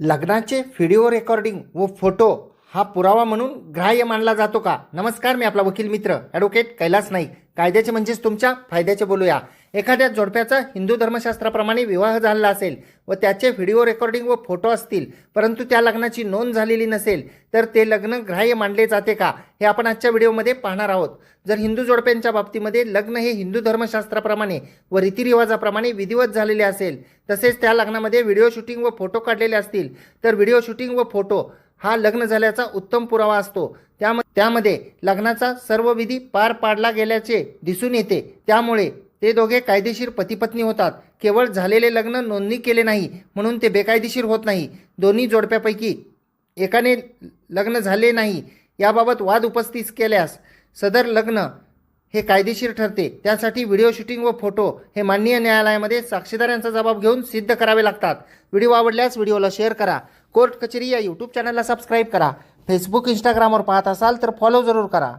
लग्नाचे video recording व photo हा पुरावा म्हणून ग्राह्य मानला जातो का? नमस्कार मी आपला वकील मित्र ॲडव्होकेट कैलास नाईक. कायद्याचे म्हणजेच तुमच्या फायद्याचे बोलूया. एखाद्या जोडप्याचा हिंदू धर्मशास्त्राप्रमाणे विवाह झालेला असेल व त्याचे व्हिडिओ रेकॉर्डिंग व फोटो असतील परंतु त्या लग्नाची नोंद झालेली नसेल तर ते लग्न ग्राह्य मानले जाते का? हे आपण आजच्या व्हिडिओमध्ये पाहणार आहोत. जर हिंदू जोडप्यांच्या बाबतीमध्ये लग्न हे हिंदू धर्मशास्त्राप्रमाणे व रीतिरिवाजाप्रमाणे विधिवत झालेले असेल तसेच त्या लग्नामध्ये व्हिडिओ शूटिंग व फोटो काढलेले असतील तर व्हिडिओ शूटिंग व फोटो हा लग्न झाल्याचा उत्तम पुरावा असतो. त्याम त्यामध्ये लग्नाचा सर्व विधी पार पाडला गेल्याचे दिसून येते. त्यामुळे ते दोघे कायदेशीर पतीपत्नी होतात. केवळ झालेले लग्न नोंदणी केले नाही म्हणून ते बेकायदेशीर होत नाही. दोन्ही जोडप्यापैकी एकाने लग्न झाले नाही याबाबत वाद उपस्थित केल्यास सदर लग्न हे कायदेशीर ठरते. त्यासाठी व्हिडिओ शूटिंग व फोटो हे माननीय न्यायालयामध्ये साक्षीदारांचा जबाब घेऊन सिद्ध करावे लागतात. व्हिडिओ आवडल्यास व्हिडिओला शेअर करा. कोर्ट कचेरी या यूट्यूब चॅनलला सबस्क्राईब करा. फेसबुक इंस्टाग्रामवर पाहत असाल तर फॉलो जरूर करा.